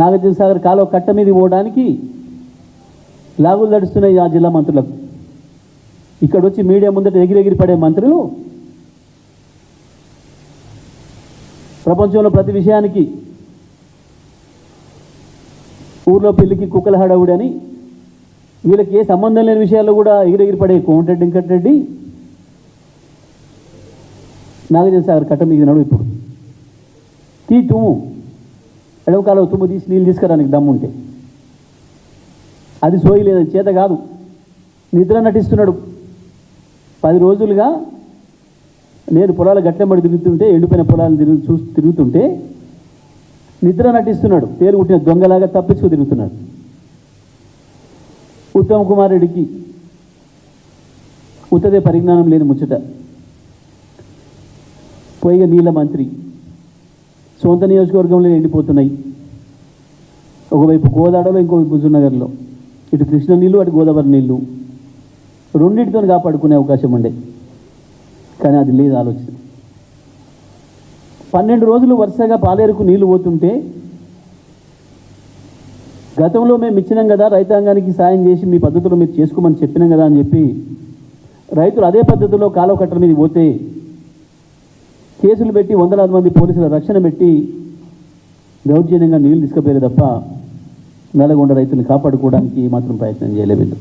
నాగార్జున సాగర్ కాలువ కట్ట మీద పోవడానికి లాగులు నడుస్తున్నాయి ఆ జిల్లా మంత్రులకు. ఇక్కడ వచ్చి మీడియా ముందట ఎగిరెగిరి పడే మంత్రులు ప్రపంచంలో ప్రతి విషయానికి ఊర్లో పెళ్ళికి కుక్కల హడావుడి వీళ్ళకి ఏ సంబంధం లేని విషయాల్లో కూడా ఎగిరెగిరి పడే కోమటిరెడ్డి వెంకటరెడ్డి నాగార్జున సాగర్ కట్ట మిగిలినాడు ఇప్పుడు. తీ తుమ్ము తుమ్ము తీసి నీళ్ళు తీసుకురానికి దమ్ముంటే అది సోయలేదు చేత కాదు. నిద్ర నటిస్తున్నాడు. పది రోజులుగా నేను పొలాలు గట్లెంబడి తిరుగుతుంటే ఎండిపోయిన పొలాలు తిరుగు చూ తిరుగుతుంటే నిద్ర నటిస్తున్నాడు. తేలు కుట్టిన దొంగలాగా తప్పించుకు తిరుగుతున్నాడు. ఉత్తమ్ కుమార్ రెడ్డికి ఉత్తదే పరిజ్ఞానం లేని ముచ్చట. పోయిగా నీళ్ళ మంత్రి. సొంత నియోజకవర్గంలో ఎండిపోతున్నాయి. ఒకవైపు గోదావరిలో ఇంకోవైపు హుజూర్నగర్లో. ఇటు కృష్ణ నీళ్ళు అటు గోదావరి నీళ్ళు. రెండింటితో కాపాడుకునే అవకాశం ఉండే. కానీ అది లేదు ఆలోచన. పన్నెండు రోజులు వరుసగా పాలేరుకు నీళ్ళు పోతుంటే గతంలో మేము ఇచ్చినాం కదా రైతాంగానికి సాయం చేసి మీ పద్ధతిలో మీరు చేసుకోమని చెప్పినాం కదా అని చెప్పి రైతులు అదే పద్ధతిలో కాలువ కట్టల మీద పోతే కేసులు పెట్టి వందలాది మంది పోలీసుల రక్షణ పెట్టి దౌర్జన్యంగా నీళ్ళు తీసుకుపోయారు తప్ప నల్లగొండ రైతులను కాపాడుకోవడానికి మాత్రం ప్రయత్నం చేయలేదు.